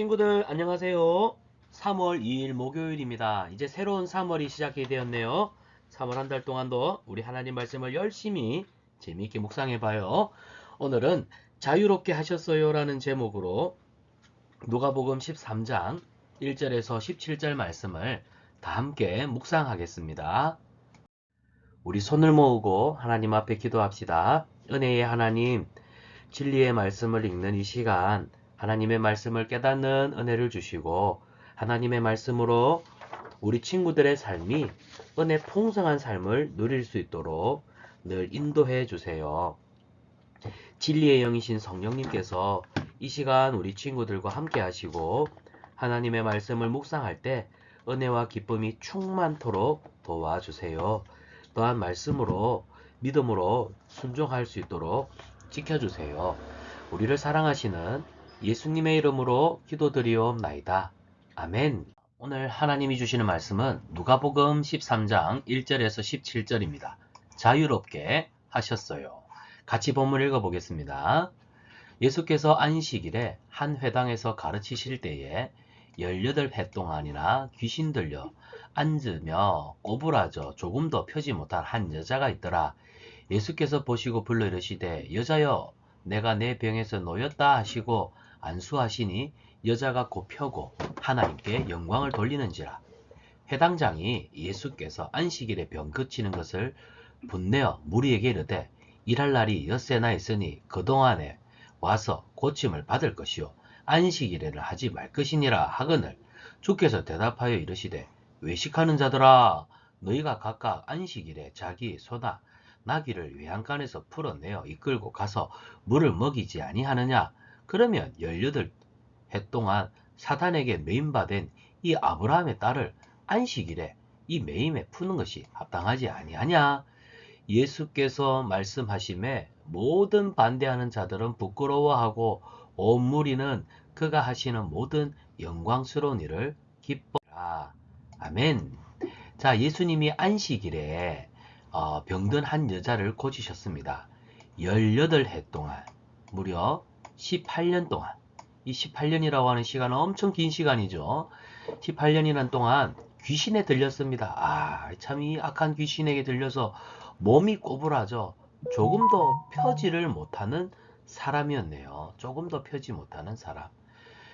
친구들 안녕하세요. 3월 2일 목요일입니다. 이제 새로운 3월이 시작이 되었네요. 3월 한 달 동안도 우리 하나님 말씀을 열심히 재미있게 묵상해 봐요. 오늘은 자유롭게 하셨어요 라는 제목으로 누가복음 13장 1절에서 17절 말씀을 다 함께 묵상하겠습니다. 우리 손을 모으고 하나님 앞에 기도합시다. 은혜의 하나님, 진리의 말씀을 읽는 이 시간 하나님의 말씀을 깨닫는 은혜를 주시고 하나님의 말씀으로 우리 친구들의 삶이 은혜 풍성한 삶을 누릴 수 있도록 늘 인도해 주세요. 진리의 영이신 성령님께서 이 시간 우리 친구들과 함께 하시고 하나님의 말씀을 묵상할 때 은혜와 기쁨이 충만토록 도와주세요. 또한 말씀으로 믿음으로 순종할 수 있도록 지켜주세요. 우리를 사랑하시는 예수님의 이름으로 기도드리옵나이다. 아멘. 오늘 하나님이 주시는 말씀은 누가복음 13장 1절에서 17절입니다. 자유롭게 하셨어요. 같이 본문 읽어보겠습니다. 예수께서 안식일에 한 회당에서 가르치실 때에 18해 동안이나 귀신 들려 앉으며 꼬부라져 조금도 펴지 못한 한 여자가 있더라. 예수께서 보시고 불러 이르시되 여자여 내가 내 병에서 놓였다 하시고 안수하시니 여자가 곧 펴고 하나님께 영광을 돌리는지라. 회당장이 예수께서 안식일에 병 그치는 것을 분내어 무리에게 이르되 일할 날이 엿새나 있으니 그동안에 와서 고침을 받을 것이요 안식일에를 하지 말 것이니라 하거늘 주께서 대답하여 이르시되 외식하는 자들아 너희가 각각 안식일에 자기 소나 나귀를 외양간에서 풀어내어 이끌고 가서 물을 먹이지 아니하느냐 그러면 18해 동안 사탄에게 매임받은 이 아브라함의 딸을 안식일에 이 매임에 푸는 것이 합당하지 아니하냐 예수께서 말씀하심에 모든 반대하는 자들은 부끄러워하고 온 무리는 그가 하시는 모든 영광스러운 일을 기뻐라. 아멘. 자, 예수님이 안식일에 어, 병든 한 여자를 고치셨습니다. 18해 동안, 무려 18년 동안, 이 18년이라고 하는 시간은 엄청 긴 시간이죠. 18년이란 동안 귀신에 들렸습니다. 아, 참 이 악한 귀신에게 들려서 몸이 꼬부라져 조금 더 펴지를 못하는 사람이었네요. 조금 더 펴지 못하는 사람.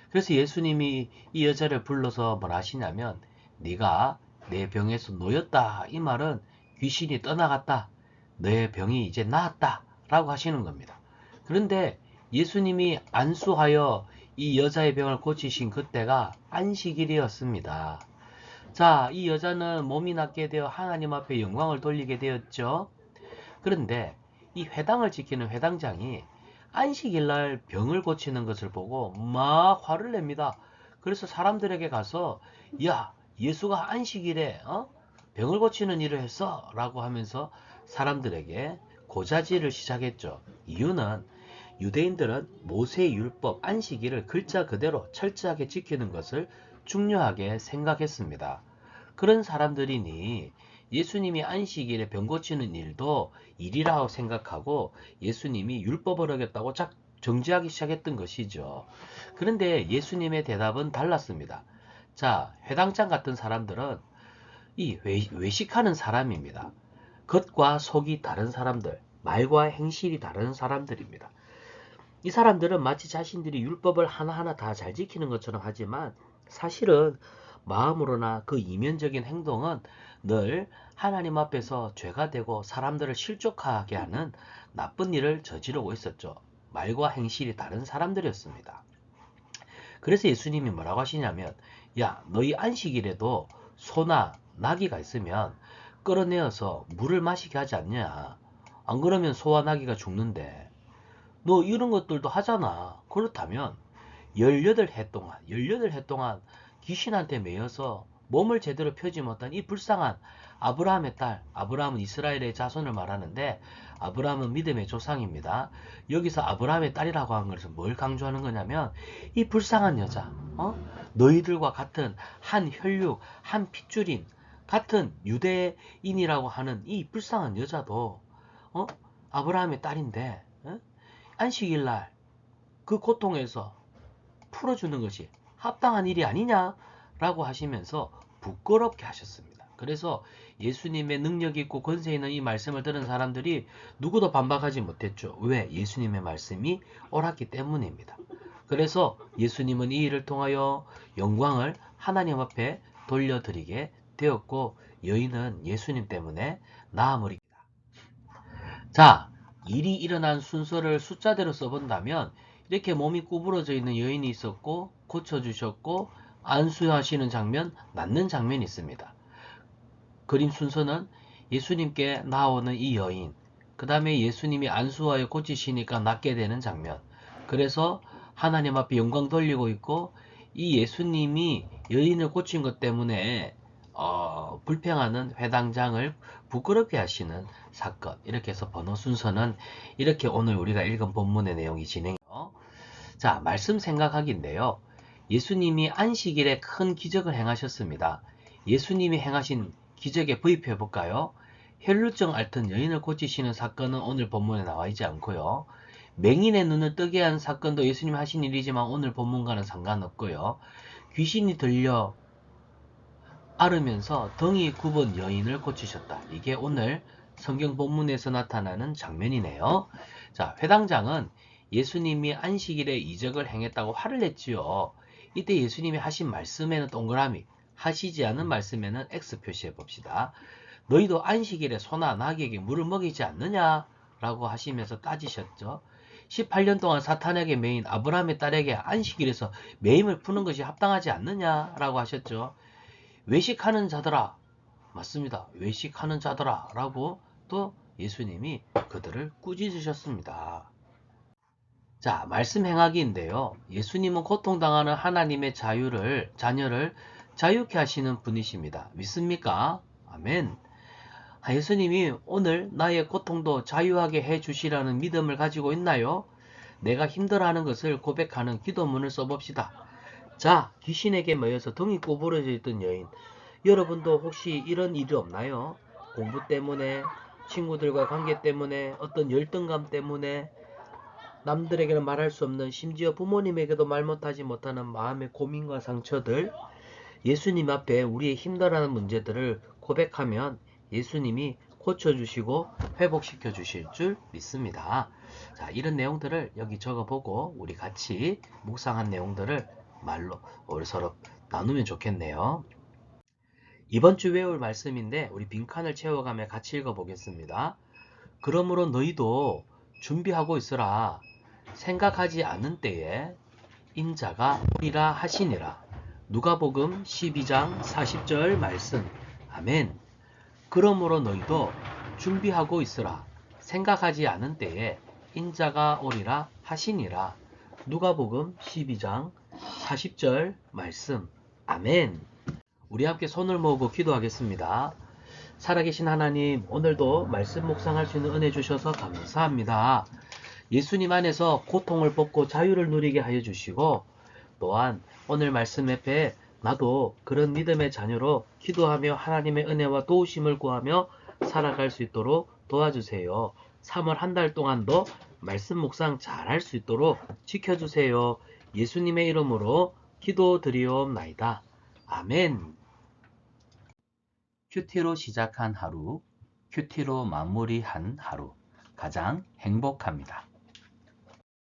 그래서 예수님이 이 여자를 불러서 뭘 하시냐면 네가 내 병에서 놓였다. 이 말은 귀신이 떠나갔다. 내 병이 이제 나았다. 라고 하시는 겁니다. 그런데 예수님이 안수하여 이 여자의 병을 고치신 그때가 안식일이었습니다. 자, 이 여자는 몸이 낫게 되어 하나님 앞에 영광을 돌리게 되었죠. 그런데 이 회당을 지키는 회당장이 안식일날 병을 고치는 것을 보고 막 화를 냅니다. 그래서 사람들에게 가서 야 예수가 안식일에 어? 병을 고치는 일을 했어 라고 하면서 사람들에게 고자질을 시작했죠. 이유는 유대인들은 모세의 율법 안식일을 글자 그대로 철저하게 지키는 것을 중요하게 생각했습니다. 그런 사람들이니 예수님이 안식일에 병 고치는 일도 일이라고 생각하고 예수님이 율법을 어겼다고 작 정지하기 시작했던 것이죠. 그런데 예수님의 대답은 달랐습니다. 자, 회당장 같은 사람들은 이 외식하는 사람입니다. 겉과 속이 다른 사람들, 말과 행실이 다른 사람들입니다. 이 사람들은 마치 자신들이 율법을 하나하나 다 잘 지키는 것처럼 하지만 사실은 마음으로나 그 이면적인 행동은 늘 하나님 앞에서 죄가 되고 사람들을 실족하게 하는 나쁜 일을 저지르고 있었죠. 말과 행실이 다른 사람들이었습니다. 그래서 예수님이 뭐라고 하시냐면 야 너희 안식일에도 소나 나귀가 있으면 끌어내어서 물을 마시게 하지 않냐 안 그러면 소와 나귀가 죽는데 너 이런 것들도 하잖아 그렇다면 18해 동안 18해 동안 귀신한테 매여서 몸을 제대로 펴지 못한 이 불쌍한 아브라함의 딸, 아브라함은 이스라엘의 자손을 말하는데 아브라함은 믿음의 조상입니다. 여기서 아브라함의 딸이라고 하는 것은 뭘 강조하는 거냐면 이 불쌍한 여자, 어? 너희들과 같은 한 혈육, 한 핏줄인 같은 유대인이라고 하는 이 불쌍한 여자도 어? 아브라함의 딸인데 어? 안식일 날 그 고통에서 풀어주는 것이 합당한 일이 아니냐라고 하시면서 부끄럽게 하셨습니다. 그래서 예수님의 능력 있고 권세 있는 이 말씀을 들은 사람들이 누구도 반박하지 못했죠. 왜? 예수님의 말씀이 옳았기 때문입니다. 그래서 예수님은 이 일을 통하여 영광을 하나님 앞에 돌려드리게 되었고 여인은 예수님 때문에 나아물입니다. 자, 일이 일어난 순서를 숫자대로 써본다면 이렇게 몸이 구부러져 있는 여인이 있었고 고쳐주셨고 안수하시는 장면, 낫는 장면이 있습니다. 그림 순서는 예수님께 나오는 이 여인, 그 다음에 예수님이 안수하여 고치시니까 낫게 되는 장면. 그래서 하나님 앞에 영광 돌리고 있고 이 예수님이 여인을 고친 것 때문에 어, 불평하는 회당장을 부끄럽게 하시는 사건. 이렇게 해서 번호 순서는 이렇게 오늘 우리가 읽은 본문의 내용이 진행해요. 자, 말씀 생각하기인데요. 예수님이 안식일에 큰 기적을 행하셨습니다. 예수님이 행하신 기적에 부입해 볼까요? 혈루증 앓던 여인을 고치시는 사건은 오늘 본문에 나와 있지 않고요. 맹인의 눈을 뜨게 한 사건도 예수님 하신 일이지만 오늘 본문과는 상관없고요. 귀신이 들려 앓으면서 덩이 굽은 여인을 고치셨다. 이게 오늘 성경 본문에서 나타나는 장면이네요. 자, 회당장은 예수님이 안식일에 이적을 행했다고 화를 냈지요. 이때 예수님이 하신 말씀에는 동그라미, 하시지 않은 말씀에는 X 표시해 봅시다. 너희도 안식일에 소나 낙에게 물을 먹이지 않느냐? 라고 하시면서 따지셨죠. 18년 동안 사탄에게 매인 아브라함의 딸에게 안식일에서 매임을 푸는 것이 합당하지 않느냐? 라고 하셨죠. 외식하는 자들아. 맞습니다. 외식하는 자들아. 라고 또 예수님이 그들을 꾸짖으셨습니다. 자, 말씀 행하기인데요. 예수님은 고통당하는 하나님의 자유를, 자녀를 자유케 하시는 분이십니다. 믿습니까? 아멘. 아, 예수님이 오늘 나의 고통도 자유하게 해 주시라는 믿음을 가지고 있나요? 내가 힘들어하는 것을 고백하는 기도문을 써봅시다. 자, 귀신에게 모여서 등이 구부러져 있던 여인. 여러분도 혹시 이런 일이 없나요? 공부 때문에, 친구들과 관계 때문에, 어떤 열등감 때문에, 남들에게는 말할 수 없는 심지어 부모님에게도 말 못하지 못하는 마음의 고민과 상처들 예수님 앞에 우리의 힘들어하는 문제들을 고백하면 예수님이 고쳐주시고 회복시켜 주실 줄 믿습니다. 자, 이런 내용들을 여기 적어보고 우리 같이 묵상한 내용들을 말로 우리 서로 나누면 좋겠네요. 이번 주 외울 말씀인데 우리 빈칸을 채워가며 같이 읽어보겠습니다. 그러므로 너희도 준비하고 있으라. 생각하지 않은 때에 인자가 오리라 하시니라. 누가복음 12장 40절 말씀. 아멘. 그러므로 너희도 준비하고 있으라. 생각하지 않은 때에 인자가 오리라 하시니라. 누가복음 12장 40절 말씀. 아멘. 우리 함께 손을 모으고 기도하겠습니다. 살아계신 하나님, 오늘도 말씀 묵상할 수 있는 은혜 주셔서 감사합니다. 예수님 안에서 고통을 벗고 자유를 누리게 하여 주시고, 또한 오늘 말씀 앞에 나도 그런 믿음의 자녀로 기도하며 하나님의 은혜와 도우심을 구하며 살아갈 수 있도록 도와주세요. 3월 한 달 동안도 말씀 묵상 잘 할 수 있도록 지켜주세요. 예수님의 이름으로 기도드리옵나이다. 아멘. 큐티로 시작한 하루, 큐티로 마무리한 하루. 가장 행복합니다.